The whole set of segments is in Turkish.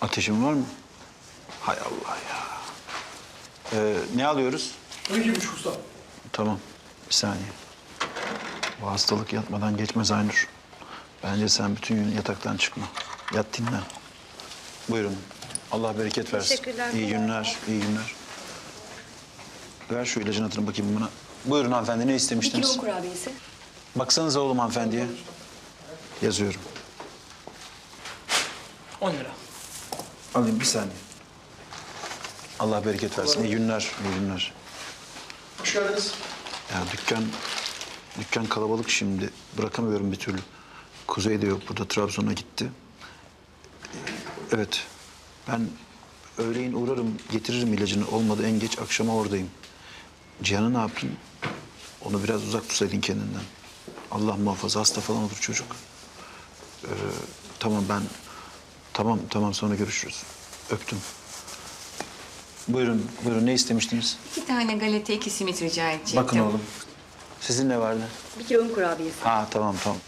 Ateşin var mı? Hay Allah ya. Ee, ne alıyoruz? 12,5 usta. Tamam. Bir saniye. Bu hastalık yatmadan geçmez Aynur. Bence sen bütün gün yataktan çıkma. Yat dinlen. Buyurun. Allah bereket versin. Teşekkürler. İyi günler, iyi günler. Ver şu ilacın hatırını bakayım buna. Buyurun hanımefendi ne Bir istemiştiniz? kilo kurabiyesi. Baksanıza oğlum hanımefendiye. Yazıyorum. 10 lira. Alayım bir saniye. Allah bereket versin. İyi günler, iyi günler. Hoş geldiniz. Ya dükkan, dükkan kalabalık şimdi. Bırakamıyorum bir türlü. Kuzey de yok burada. Trabzon'a gitti. Evet. Ben öğleyin uğrarım, getiririm ilacını. Olmadı en geç akşama oradayım. Cihan'ı ne yaptın? Onu biraz uzak tutsaydın kendinden. Allah muhafaza hasta falan olur çocuk. Ee, tamam ben... Tamam, tamam sonra görüşürüz. Öptüm. Buyurun, buyurun. Ne istemiştiniz? İki tane galeta, iki simit rica edecektim. Bakın oğlum. Sizin ne vardı? Bir kilo un kurabiyesi. Ha tamam tamam.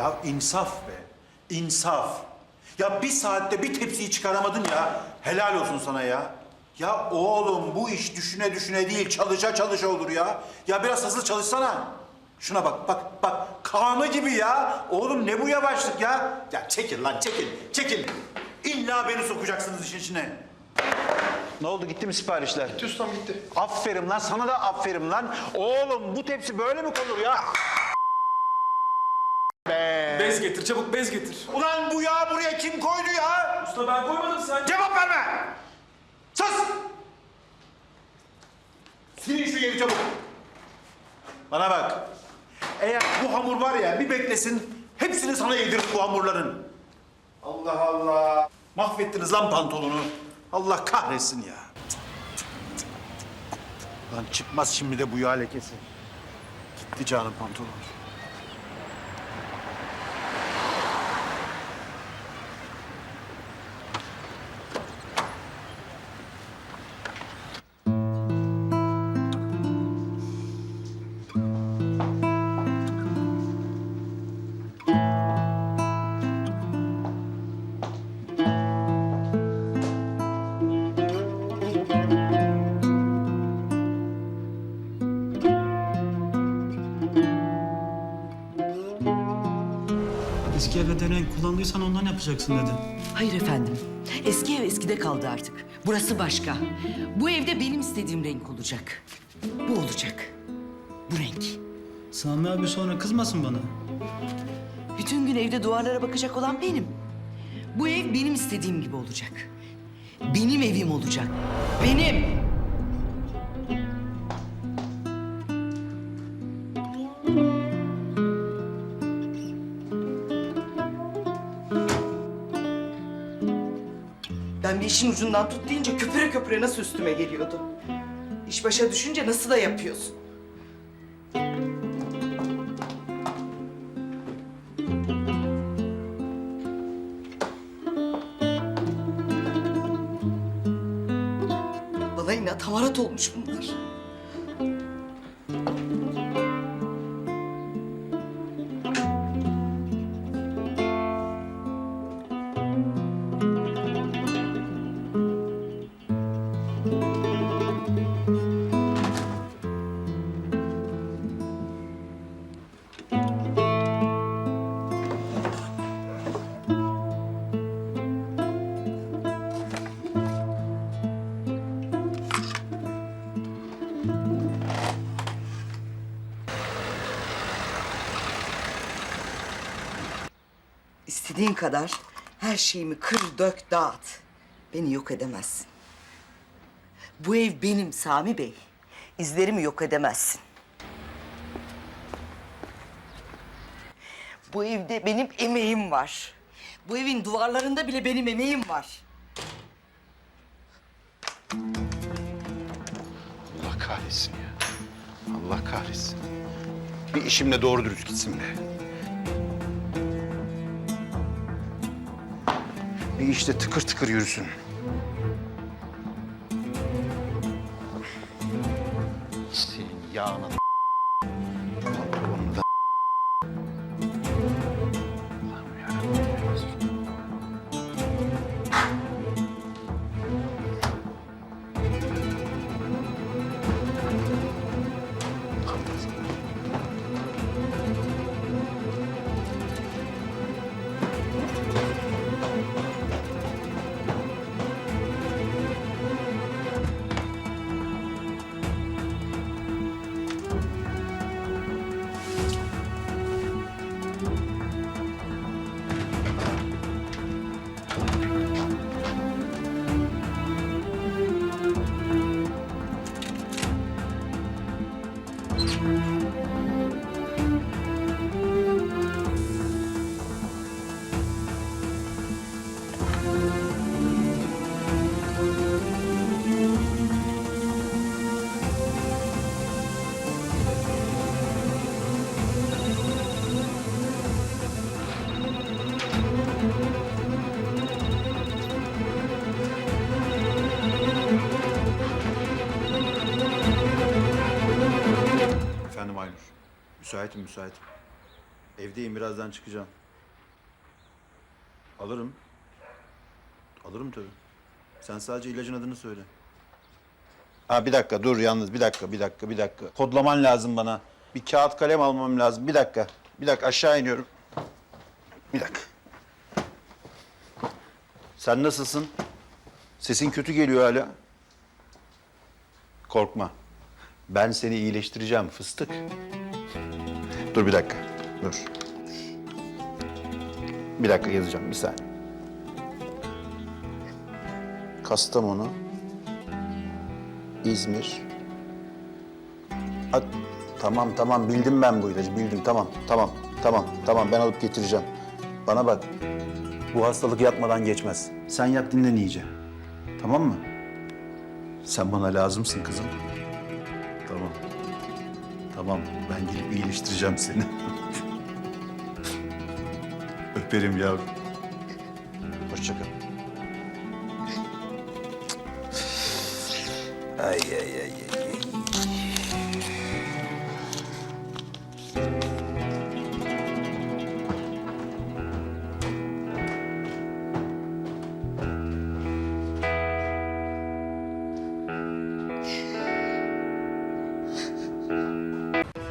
Ya insaf be. insaf. Ya bir saatte bir tepsiyi çıkaramadın ya. Helal olsun sana ya. Ya oğlum bu iş düşüne düşüne değil çalışa çalışa olur ya. Ya biraz hızlı çalışsana. Şuna bak bak bak kanı gibi ya. Oğlum ne bu yavaşlık ya. Ya çekil lan çekil çekil. İlla beni sokacaksınız işin içine. Ne oldu gitti mi siparişler? Gitti ustam gitti. Aferin lan sana da aferin lan. Oğlum bu tepsi böyle mi konur ya? Bez getir çabuk bez getir. Ulan bu yağ buraya kim koydu ya? Usta ben koymadım sen. Cevap verme! Sus! Silin şu yeri çabuk. Bana bak. Eğer bu hamur var ya bir beklesin hepsini sana yedirir bu hamurların. Allah Allah. Mahvettiniz lan pantolonu. Allah kahretsin ya. Lan çıkmaz şimdi de bu yağ lekesi. Gitti canım pantolon. Eski eve denen kullandıysan ondan yapacaksın dedi. Hayır efendim. Eski ev eskide kaldı artık. Burası başka. Bu evde benim istediğim renk olacak. Bu olacak. Bu renk. Sami abi sonra kızmasın bana. Bütün gün evde duvarlara bakacak olan benim. Bu ev benim istediğim gibi olacak. Benim evim olacak. Benim. Ben bir işin ucundan tut deyince köpüre köpüre nasıl üstüme geliyordu. İş başa düşünce nasıl da yapıyorsun. Bana inat hamarat olmuş bunlar. İstediğin kadar her şeyimi kır dök dağıt. Beni yok edemezsin. Bu ev benim Sami Bey. İzlerimi yok edemezsin. Bu evde benim emeğim var. Bu evin duvarlarında bile benim emeğim var. Allah kahretsin ya. Allah kahretsin. Bir işimle doğru dürüst gitsin be. Bir işte tıkır tıkır yürüsün. Senin yağına Efendim Müsaitim, müsaitim. Evdeyim, birazdan çıkacağım. Alırım. Alırım tabii. Sen sadece ilacın adını söyle. Ha bir dakika dur yalnız bir dakika bir dakika bir dakika. Kodlaman lazım bana. Bir kağıt kalem almam lazım. Bir dakika. Bir dakika aşağı iniyorum. Bir dakika. Sen nasılsın? Sesin kötü geliyor hala. Korkma. Ben seni iyileştireceğim fıstık. Dur bir dakika. Dur. Bir dakika yazacağım bir saniye. Kastamonu. İzmir. Ha, tamam tamam bildim ben bu ilacı bildim tamam tamam tamam tamam ben alıp getireceğim. Bana bak bu hastalık yatmadan geçmez. Sen yat dinlen iyice. Tamam mı? Sen bana lazımsın kızım. Tamam. Tamam ben gelip iyileştireceğim seni. Öperim yavrum. Hoşça kal. Ay ay ay ay.